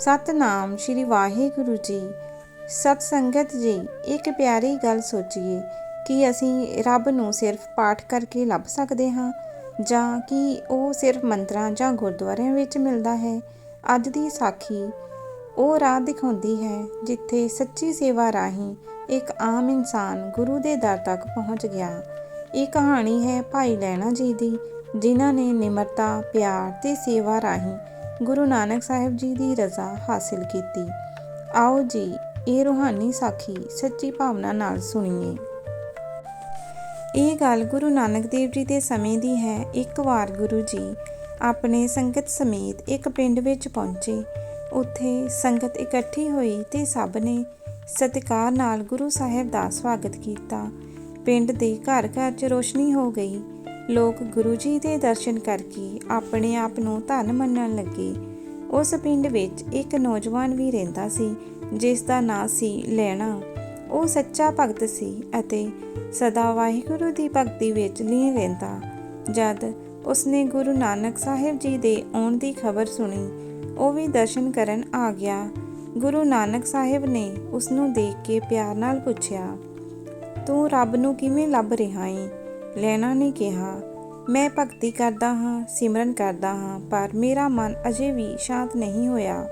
ਸਤਨਾਮ ਸ਼੍ਰੀ ਵਾਹਿਗੁਰੂ ਜੀ। ਸਤ ਸੰਗਤ ਜੀ, ਇੱਕ ਪਿਆਰੀ ਗੱਲ ਸੋਚੀਏ, ਕਿ ਅਸੀਂ ਰੱਬ ਨੂੰ ਸਿਰਫ ਪਾਠ ਕਰਕੇ ਲੱਭ ਸਕਦੇ ਹਾਂ, ਜਾਂ ਕਿ ਉਹ ਸਿਰਫ ਮੰਤਰਾਂ ਜਾਂ ਗੁਰਦੁਆਰਿਆਂ ਵਿੱਚ ਮਿਲਦਾ ਹੈ? ਅੱਜ ਦੀ ਸਾਖੀ ਉਹ ਰਾਹ ਦਿਖਾਉਂਦੀ ਹੈ, ਜਿੱਥੇ ਸੱਚੀ ਸੇਵਾ ਰਾਹੀਂ ਇੱਕ ਆਮ ਇਨਸਾਨ ਗੁਰੂ ਦੇ ਦਰ ਤੱਕ ਪਹੁੰਚ ਗਿਆ। ਇਹ ਕਹਾਣੀ ਹੈ ਭਾਈ ਲੈਣਾ ਜੀ ਦੀ, ਜਿਨ੍ਹਾਂ ਨੇ ਨਿਮਰਤਾ, ਪਿਆਰ ਤੇ ਸੇਵਾ ਰਾਹੀਂ ਗੁਰੂ ਨਾਨਕ ਸਾਹਿਬ ਜੀ ਦੀ ਰਜ਼ਾ ਹਾਸਿਲ ਕੀਤੀ। ਆਓ ਜੀ, ਇਹ ਰੂਹਾਨੀ ਸਾਖੀ ਸੱਚੀ ਭਾਵਨਾ ਨਾਲ ਸੁਣੀਏ। ਇਹ ਗੱਲ ਗੁਰੂ ਨਾਨਕ ਦੇਵ ਜੀ ਦੇ ਸਮੇਂ ਦੀ ਹੈ। ਇੱਕ ਵਾਰ ਗੁਰੂ ਜੀ ਆਪਣੇ ਸੰਗਤ ਸਮੇਤ ਇੱਕ ਪਿੰਡ ਵਿੱਚ ਪਹੁੰਚੇ। ਉੱਥੇ ਸੰਗਤ ਇਕੱਠੀ ਹੋਈ ਤੇ ਸਭ ਨੇ ਸਤਿਕਾਰ ਨਾਲ ਗੁਰੂ ਸਾਹਿਬ ਦਾ ਸਵਾਗਤ ਕੀਤਾ। ਪਿੰਡ ਦੇ ਘਰ ਘਰ 'ਚ ਰੋਸ਼ਨੀ ਹੋ ਗਈ। ਲੋਕ ਗੁਰੂ ਜੀ ਦੇ ਦਰਸ਼ਨ ਕਰਕੇ ਆਪਣੇ ਆਪ ਨੂੰ ਧਨ ਮੰਨਣ ਲੱਗੇ। ਉਸ ਪਿੰਡ ਵਿੱਚ ਇੱਕ ਨੌਜਵਾਨ ਵੀ ਰਹਿੰਦਾ ਸੀ, ਜਿਸ ਦਾ ਨਾਂ ਸੀ ਲੈਣਾ। ਉਹ ਸੱਚਾ ਭਗਤ ਸੀ ਅਤੇ ਸਦਾ ਵਾਹਿਗੁਰੂ ਦੀ ਭਗਤੀ ਵਿੱਚ ਲੀਨ ਰਹਿੰਦਾ। ਜਦ ਉਸਨੇ ਗੁਰੂ ਨਾਨਕ ਸਾਹਿਬ ਜੀ ਦੇ ਆਉਣ ਦੀ ਖਬਰ ਸੁਣੀ, ਉਹ ਵੀ ਦਰਸ਼ਨ ਕਰਨ ਆ ਗਿਆ। ਗੁਰੂ ਨਾਨਕ ਸਾਹਿਬ ਨੇ ਉਸ ਨੂੰ ਦੇਖ ਕੇ ਪਿਆਰ ਨਾਲ ਪੁੱਛਿਆ, ਤੂੰ ਰੱਬ ਨੂੰ ਕਿਵੇਂ ਲੱਭ ਰਿਹਾ ਏ? ਲੈਣਾ ਨੇ ਕਿਹਾ। ਮੈਂ ਭਗਤੀ ਕਰਦਾ ਹਾਂ, ਸਿਮਰਨ ਕਰਦਾ ਹਾਂ, ਪਰ ਮੇਰਾ ਮਨ ਅਜੇ ਵੀ ਸ਼ਾਂਤ ਨਹੀਂ ਹੋਇਆ।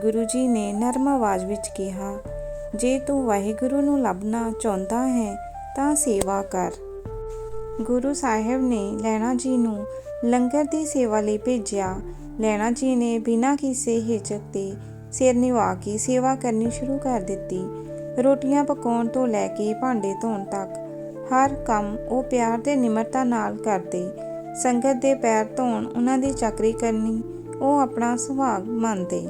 ਗੁਰੂ ਜੀ ਨੇ ਨਰਮ ਆਵਾਜ਼ ਵਿੱਚ ਕਿਹਾ, ਜੇ ਤੂੰ ਵਾਹਿਗੁਰੂ ਨੂੰ ਲੱਭਣਾ ਚਾਹੁੰਦਾ ਹੈ, ਤਾਂ ਸੇਵਾ ਕਰ। ਗੁਰੂ ਸਾਹਿਬ ਨੇ ਲੈਣਾ ਜੀ ਨੂੰ ਲੰਗਰ ਦੀ ਸੇਵਾ ਲਈ ਭੇਜਿਆ। ਲੈਣਾ ਜੀ ਨੇ ਬਿਨਾਂ ਕਿਸੇ ਹਿਚਕ 'ਤੇ ਸਿਰ ਨਿਵਾ ਕੇ ਸੇਵਾ ਕਰਨੀ ਸ਼ੁਰੂ ਕਰ ਦਿੱਤੀ। ਰੋਟੀਆਂ ਪਕਾਉਣ ਤੋਂ ਲੈ ਕੇ ਭਾਂਡੇ ਧੋਣ ਤੱਕ ਹਰ ਕੰਮ ਉਹ ਪਿਆਰ ਤੇ ਨਿਮਰਤਾ ਨਾਲ ਕਰਦੇ। ਸੰਗਤ ਦੇ ਪੈਰ ਧੋਣ ਉਹਨਾਂ ਦੀ ਚਾਕਰੀ ਕਰਨੀ, ਉਹ ਆਪਣਾ ਸੁਭਾਗ ਮੰਨਦੇ।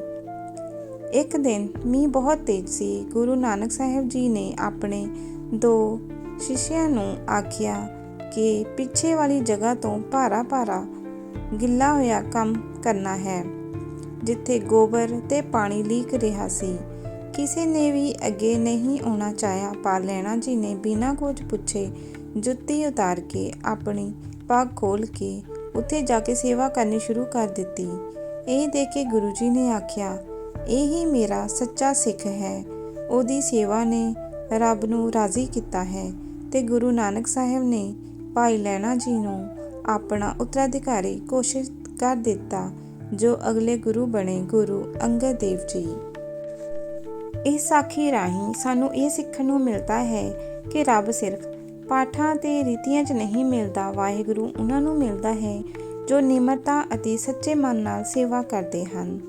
ਇੱਕ ਦਿਨ ਮੀਂਹ ਬਹੁਤ ਤੇਜ਼ ਸੀ। ਗੁਰੂ ਨਾਨਕ ਸਾਹਿਬ ਜੀ ਨੇ ਆਪਣੇ ਦੋ ਸ਼ਿਸ਼ਿਆਂ ਨੂੰ ਆਖਿਆ ਕਿ ਪਿੱਛੇ ਵਾਲੀ ਜਗ੍ਹਾ ਤੋਂ ਭਾਰਾ ਭਾਰਾ ਗਿੱਲਾ ਹੋਇਆ ਕੰਮ ਕਰਨਾ ਹੈ, ਜਿੱਥੇ ਗੋਬਰ ਤੇ ਪਾਣੀ ਲੀਕ ਰਿਹਾ ਸੀ। ਕਿਸੇ ਨੇ ਵੀ ਅੱਗੇ ਨਹੀਂ ਆਉਣਾ ਚਾਹਿਆ, ਪਰ ਲੈਣਾ ਜੀ ਨੇ ਬਿਨਾਂ ਕੁਝ ਪੁੱਛੇ ਜੁੱਤੀ ਉਤਾਰ ਕੇ ਆਪਣੀ ਪੱਗ ਖੋਲ ਕੇ ਉੱਥੇ ਜਾ ਕੇ ਸੇਵਾ ਕਰਨੀ ਸ਼ੁਰੂ ਕਰ ਦਿੱਤੀ। ਇਹ ਦੇਖ ਕੇ ਗੁਰੂ ਜੀ ਨੇ ਆਖਿਆ, ਇਹ ਹੀ ਮੇਰਾ ਸੱਚਾ ਸਿੱਖ ਹੈ। ਉਹਦੀ ਸੇਵਾ ਨੇ ਰੱਬ ਨੂੰ ਰਾਜ਼ੀ ਕੀਤਾ ਹੈ ਤੇ ਗੁਰੂ ਨਾਨਕ ਸਾਹਿਬ ਨੇ ਭਾਈ ਲੈਣਾ ਜੀ ਨੂੰ ਆਪਣਾ ਉੱਤਰਾਧਿਕਾਰੀ ਕੋਸ਼ਿਸ਼ ਕਰ ਦਿੱਤਾ, ਜੋ ਅਗਲੇ ਗੁਰੂ ਬਣੇ ਗੁਰੂ ਅੰਗਦ ਦੇਵ ਜੀ। ਇਸ ਸਾਖੀ ਰਾਹੀਂ ਸਾਨੂੰ ਇਹ ਸਿੱਖਣ ਨੂੰ ਮਿਲਦਾ ਹੈ ਕਿ ਰੱਬ ਸਿਰਫ ਪਾਠਾਂ ਤੇ ਰੀਤੀਆਂ 'ਚ ਨਹੀਂ ਮਿਲਦਾ, ਵਾਹਿਗੁਰੂ ਉਹਨਾਂ ਨੂੰ ਮਿਲਦਾ ਹੈ ਜੋ ਨਿਮਰਤਾ ਅਤੇ ਸੱਚੇ ਮਨ ਨਾਲ ਸੇਵਾ ਕਰਦੇ ਹਨ।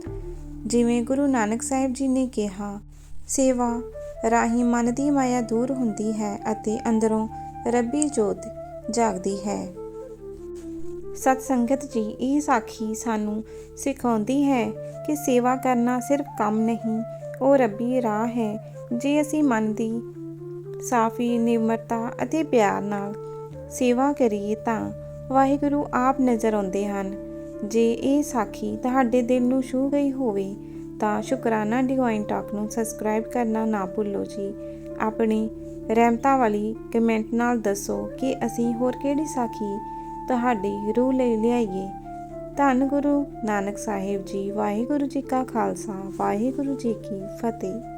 ਜਿਵੇਂ ਗੁਰੂ ਨਾਨਕ ਸਾਹਿਬ ਜੀ ਨੇ ਕਿਹਾ, ਸੇਵਾ ਰਾਹੀਂ ਮਨ ਦੀ ਮਾਇਆ ਦੂਰ ਹੁੰਦੀ ਹੈ ਅਤੇ ਅੰਦਰੋਂ ਰੱਬੀ ਜੋਤ ਜਾਗਦੀ ਹੈ। ਸਤ ਸੰਗਤ ਜੀ, ਇਹ ਸਾਖੀ ਸਾਨੂੰ ਸਿਖਾਉਂਦੀ ਹੈ ਕਿ ਸੇਵਾ ਕਰਨਾ ਸਿਰਫ ਕੰਮ ਨਹੀਂ ਉਹ ਰੱਬੀ ਰਾਹ ਹੈ, ਜੇ ਅਸੀਂ ਮਨ ਦੀ ਸਾਫੀ, ਨਿਮਰਤਾ ਅਤੇ ਪਿਆਰ ਨਾਲ ਸੇਵਾ ਕਰੀਏ ਤਾਂ ਵਾਹਿਗੁਰੂ ਆਪ ਨਜ਼ਰ ਆਉਂਦੇ ਹਨ। ਜੇ ਇਹ ਸਾਖੀ ਤੁਹਾਡੇ ਦਿਲ ਨੂੰ ਛੂ ਗਈ ਹੋਵੇ, ਤਾਂ ਸ਼ੁਕਰਾਨਾ ਡਿਵਾਈਨ ਟਾਕ ਨੂੰ ਸਬਸਕ੍ਰਾਈਬ ਕਰਨਾ ਨਾ ਭੁੱਲੋ ਜੀ। ਆਪਣੀ ਰਹਿਮਤਾਂ ਵਾਲੀ ਕਮੈਂਟ ਨਾਲ ਦੱਸੋ ਕਿ ਅਸੀਂ ਹੋਰ ਕਿਹੜੀ ਸਾਖੀ ਤੁਹਾਡੀ ਰੂਹ ਲਈ ਲਿਆਈਏ। ਧੰਨ ਗੁਰੂ ਨਾਨਕ ਸਾਹਿਬ ਜੀ ਵਾਹਿਗੁਰੂ ਜੀ ਕਾ ਖਾਲਸਾ ਵਾਹਿਗੁਰੂ ਜੀ ਕੀ ਫਤਿਹ।